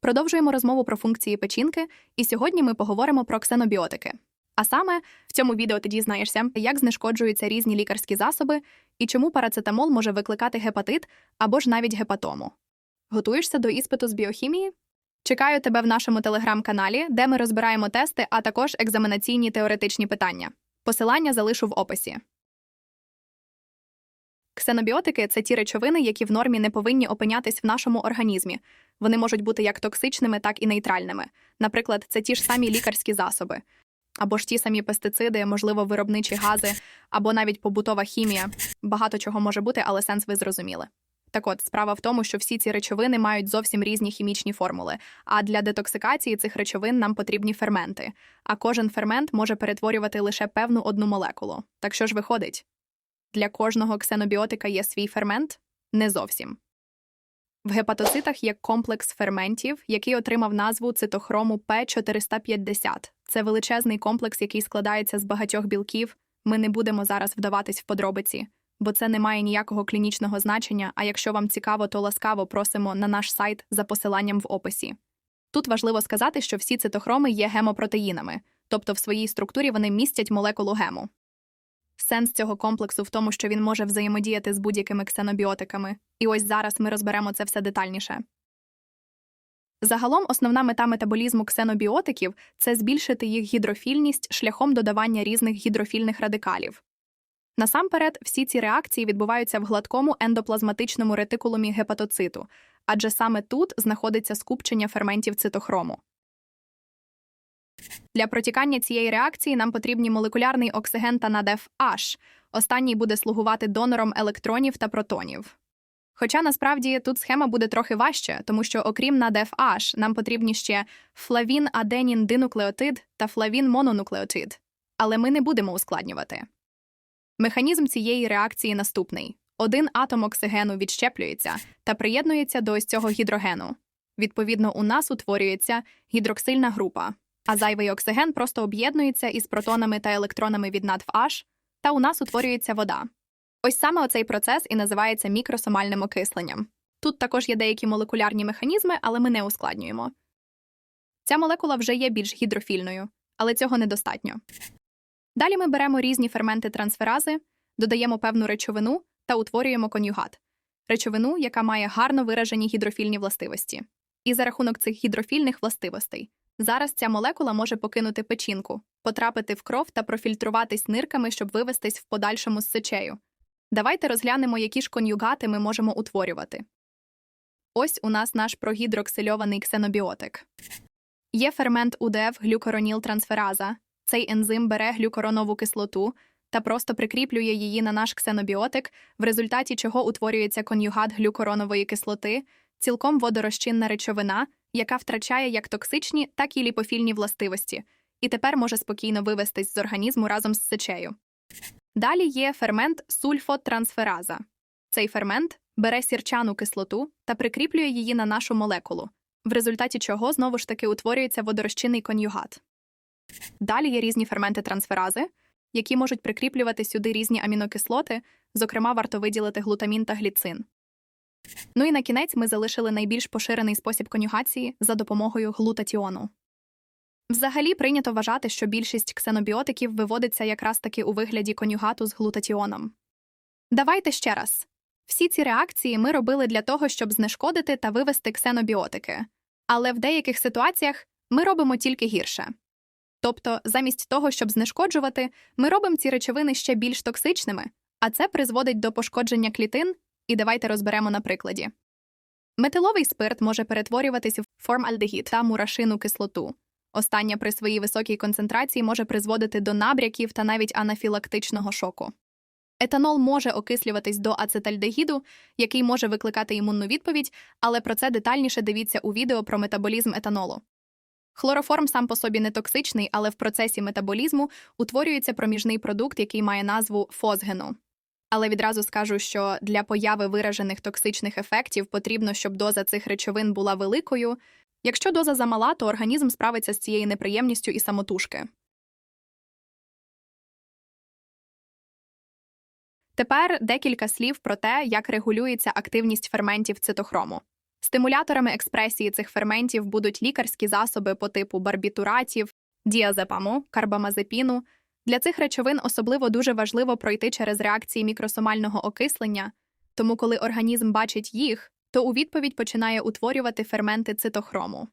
Продовжуємо розмову про функції печінки, і сьогодні ми поговоримо про ксенобіотики. А саме в цьому відео ти дізнаєшся, як знешкоджуються різні лікарські засоби і чому парацетамол може викликати гепатит або ж навіть гепатому. Готуєшся до іспиту з біохімії? Чекаю тебе в нашому телеграм-каналі, де ми розбираємо тести, а також екзаменаційні теоретичні питання. Посилання залишу в описі. Ксенобіотики це ті речовини, які в нормі не повинні опинятись в нашому організмі. Вони можуть бути як токсичними, так і нейтральними. Наприклад, це ті ж самі лікарські засоби, або ж ті самі пестициди, можливо, виробничі гази, або навіть побутова хімія. Багато чого може бути, але сенс ви зрозуміли. Так от, справа в тому, що всі ці речовини мають зовсім різні хімічні формули. А для детоксикації цих речовин нам потрібні ферменти. А кожен фермент може перетворювати лише певну одну молекулу. Так що ж виходить? Для кожного ксенобіотика є свій фермент? Не зовсім. В гепатоцитах є комплекс ферментів, який отримав назву цитохрому П450. Це величезний комплекс, який складається з багатьох білків. Ми не будемо зараз вдаватись в подробиці, бо це не має ніякого клінічного значення. А якщо вам цікаво, то ласкаво просимо на наш сайт за посиланням в описі. Тут важливо сказати, що всі цитохроми є гемопротеїнами, тобто в своїй структурі вони містять молекулу гему. Сенс цього комплексу в тому, що він може взаємодіяти з будь-якими ксенобіотиками. І ось зараз ми розберемо це все детальніше. Загалом основна мета метаболізму ксенобіотиків це збільшити їх гідрофільність шляхом додавання різних гідрофільних радикалів. Насамперед, всі ці реакції відбуваються в гладкому ендоплазматичному ретикулумі гепатоциту, адже саме тут знаходиться скупчення ферментів цитохрому. Для протікання цієї реакції нам потрібні молекулярний оксиген та надеф H. Останній буде слугувати донором електронів та протонів. Хоча насправді тут схема буде трохи важче, тому що, окрім надеф H, нам потрібні ще флавін аденін динуклеотид та флавін мононуклеотид. Але ми не будемо ускладнювати. Механізм цієї реакції наступний: один атом оксигену відщеплюється та приєднується до ось цього гідрогену. Відповідно, у нас утворюється гідроксильна група, а зайвий оксиген просто об'єднується із протонами та електронами від надф H, та у нас утворюється вода. Ось саме оцей процес і називається мікросомальним окисленням. Тут також є деякі молекулярні механізми, але ми не ускладнюємо. Ця молекула вже є більш гідрофільною, але цього недостатньо. Далі ми беремо різні ферменти трансферази, додаємо певну речовину та утворюємо конюгат речовину, яка має гарно виражені гідрофільні властивості. І за рахунок цих гідрофільних властивостей зараз ця молекула може покинути печінку, потрапити в кров та профільтруватись нирками, щоб вивестись в подальшому з сечею. Давайте розглянемо, які ж конюгати ми можемо утворювати. Ось у нас наш прогідроксильований ксенобіотик. Є фермент УДФ глюкоронілтрансфераза. Цей ензим бере глюкоронову кислоту та просто прикріплює її на наш ксенобіотик, в результаті чого утворюється конюгат глюкоронової кислоти, цілком водорозчинна речовина, яка втрачає як токсичні, так і ліпофільні властивості, і тепер може спокійно вивестись з організму разом з сечею. Далі є фермент сульфотрансфераза. Цей фермент бере сірчану кислоту та прикріплює її на нашу молекулу, в результаті чого знову ж таки утворюється водорозчинний конюгат. Далі є різні ферменти трансферази, які можуть прикріплювати сюди різні амінокислоти, зокрема, варто виділити глутамін та гліцин. Ну і на кінець ми залишили найбільш поширений спосіб конюгації за допомогою глутатіону. Взагалі прийнято вважати, що більшість ксенобіотиків виводиться якраз таки у вигляді конюгату з глутатіоном. Давайте ще раз. Всі ці реакції ми робили для того, щоб знешкодити та вивести ксенобіотики, але в деяких ситуаціях ми робимо тільки гірше. Тобто, замість того, щоб знешкоджувати, ми робимо ці речовини ще більш токсичними, а це призводить до пошкодження клітин, і давайте розберемо на прикладі. Метиловий спирт може перетворюватися в формальдегід та мурашину кислоту. Остання при своїй високій концентрації може призводити до набряків та навіть анафілактичного шоку. Етанол може окислюватись до ацетальдегіду, який може викликати імунну відповідь, але про це детальніше дивіться у відео про метаболізм етанолу. Хлороформ сам по собі не токсичний, але в процесі метаболізму утворюється проміжний продукт, який має назву фосгену. Але відразу скажу, що для появи виражених токсичних ефектів потрібно, щоб доза цих речовин була великою. Якщо доза замала, то організм справиться з цією неприємністю і самотужки. Тепер декілька слів про те, як регулюється активність ферментів цитохрому. Стимуляторами експресії цих ферментів будуть лікарські засоби по типу барбітуратів, діазепаму, карбамазепіну. Для цих речовин особливо дуже важливо пройти через реакції мікросомального окислення, тому коли організм бачить їх, то у відповідь починає утворювати ферменти цитохрому.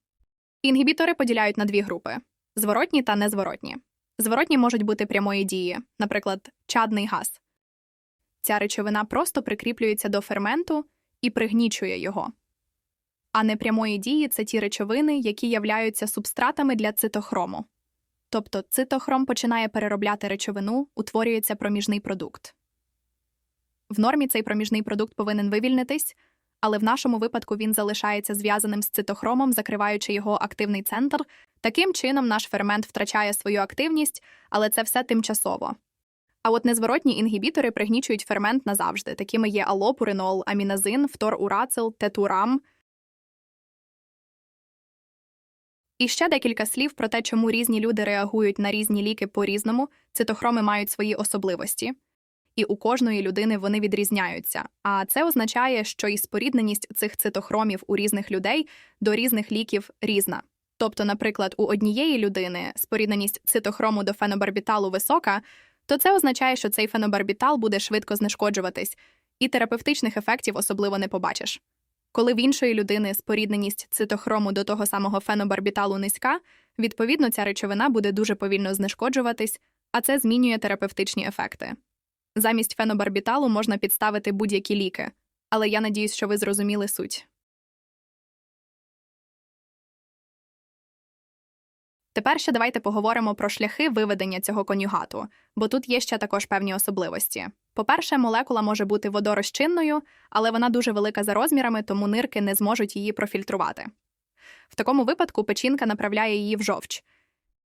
Інгібітори поділяють на дві групи: зворотні та незворотні. Зворотні можуть бути прямої дії, наприклад, чадний газ. Ця речовина просто прикріплюється до ферменту і пригнічує його. А непрямої дії це ті речовини, які являються субстратами для цитохрому. Тобто цитохром починає переробляти речовину, утворюється проміжний продукт. В нормі цей проміжний продукт повинен вивільнитись, але в нашому випадку він залишається зв'язаним з цитохромом, закриваючи його активний центр. Таким чином, наш фермент втрачає свою активність, але це все тимчасово. А от незворотні інгібітори пригнічують фермент назавжди. Такими є алопуринол, аміназин, фторурацил, тетурам. І ще декілька слів про те, чому різні люди реагують на різні ліки по-різному. Цитохроми мають свої особливості, і у кожної людини вони відрізняються. А це означає, що і спорідненість цих цитохромів у різних людей до різних ліків різна. Тобто, наприклад, у однієї людини спорідненість цитохрому до фенобарбіталу висока, то це означає, що цей фенобарбітал буде швидко знешкоджуватись, і терапевтичних ефектів особливо не побачиш. Коли в іншої людини спорідненість цитохрому до того самого фенобарбіталу низька, відповідно, ця речовина буде дуже повільно знешкоджуватись, а це змінює терапевтичні ефекти. Замість фенобарбіталу можна підставити будь-які ліки, але я надіюсь, що ви зрозуміли суть. Тепер ще давайте поговоримо про шляхи виведення цього конюгату, бо тут є ще також певні особливості. По-перше, молекула може бути водорозчинною, але вона дуже велика за розмірами, тому нирки не зможуть її профільтрувати. В такому випадку печінка направляє її в жовч.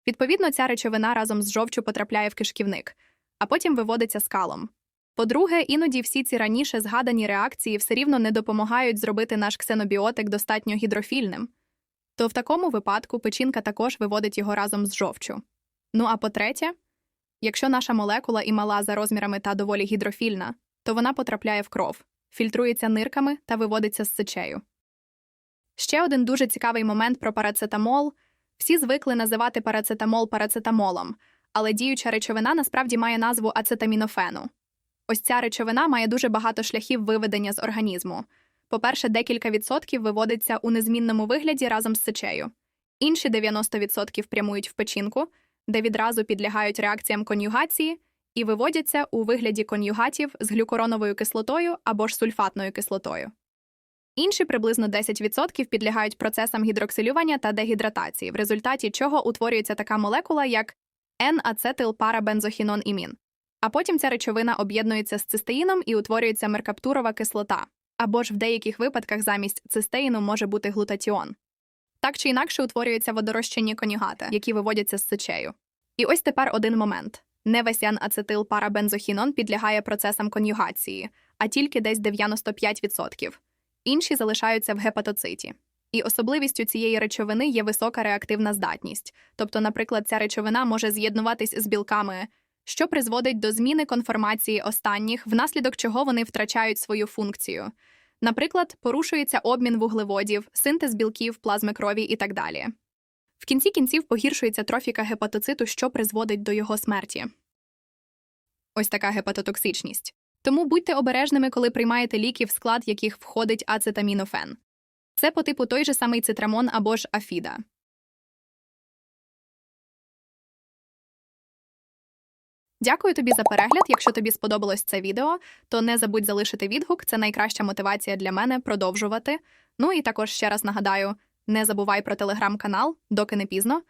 Відповідно, ця речовина разом з жовчю потрапляє в кишківник, а потім виводиться скалом. По-друге, іноді всі ці раніше згадані реакції все рівно не допомагають зробити наш ксенобіотик достатньо гідрофільним то в такому випадку печінка також виводить його разом з жовчю. Ну а по-третє, якщо наша молекула і мала за розмірами та доволі гідрофільна, то вона потрапляє в кров, фільтрується нирками та виводиться з сечею. Ще один дуже цікавий момент про парацетамол всі звикли називати парацетамол парацетамолом, але діюча речовина насправді має назву ацетамінофену. Ось ця речовина має дуже багато шляхів виведення з організму. По-перше, декілька відсотків виводиться у незмінному вигляді разом з сечею. Інші 90% прямують в печінку, де відразу підлягають реакціям конюгації і виводяться у вигляді конюгатів з глюкороновою кислотою або ж сульфатною кислотою. Інші приблизно 10% підлягають процесам гідроксилювання та дегідратації, в результаті чого утворюється така молекула, як N-ацетилпарабензохінон-імін. А потім ця речовина об'єднується з цистеїном і утворюється меркаптурова кислота або ж в деяких випадках замість цистеїну може бути глутатіон. Так чи інакше утворюються водорозчинні конюгати, які виводяться з сечею. І ось тепер один момент: не весь ацетил парабензохінон підлягає процесам конюгації, а тільки десь 95%. Інші залишаються в гепатоциті. І особливістю цієї речовини є висока реактивна здатність, тобто, наприклад, ця речовина може з'єднуватись з білками, що призводить до зміни конформації останніх, внаслідок чого вони втрачають свою функцію. Наприклад, порушується обмін вуглеводів, синтез білків, плазми крові і так далі. В кінці кінців погіршується трофіка гепатоциту, що призводить до його смерті. Ось така гепатотоксичність. Тому будьте обережними, коли приймаєте ліки, в склад яких входить ацетамінофен. Це по типу той же самий цитрамон або ж афіда. Дякую тобі за перегляд. Якщо тобі сподобалось це відео, то не забудь залишити відгук. Це найкраща мотивація для мене продовжувати. Ну і також ще раз нагадаю: не забувай про телеграм-канал, доки не пізно.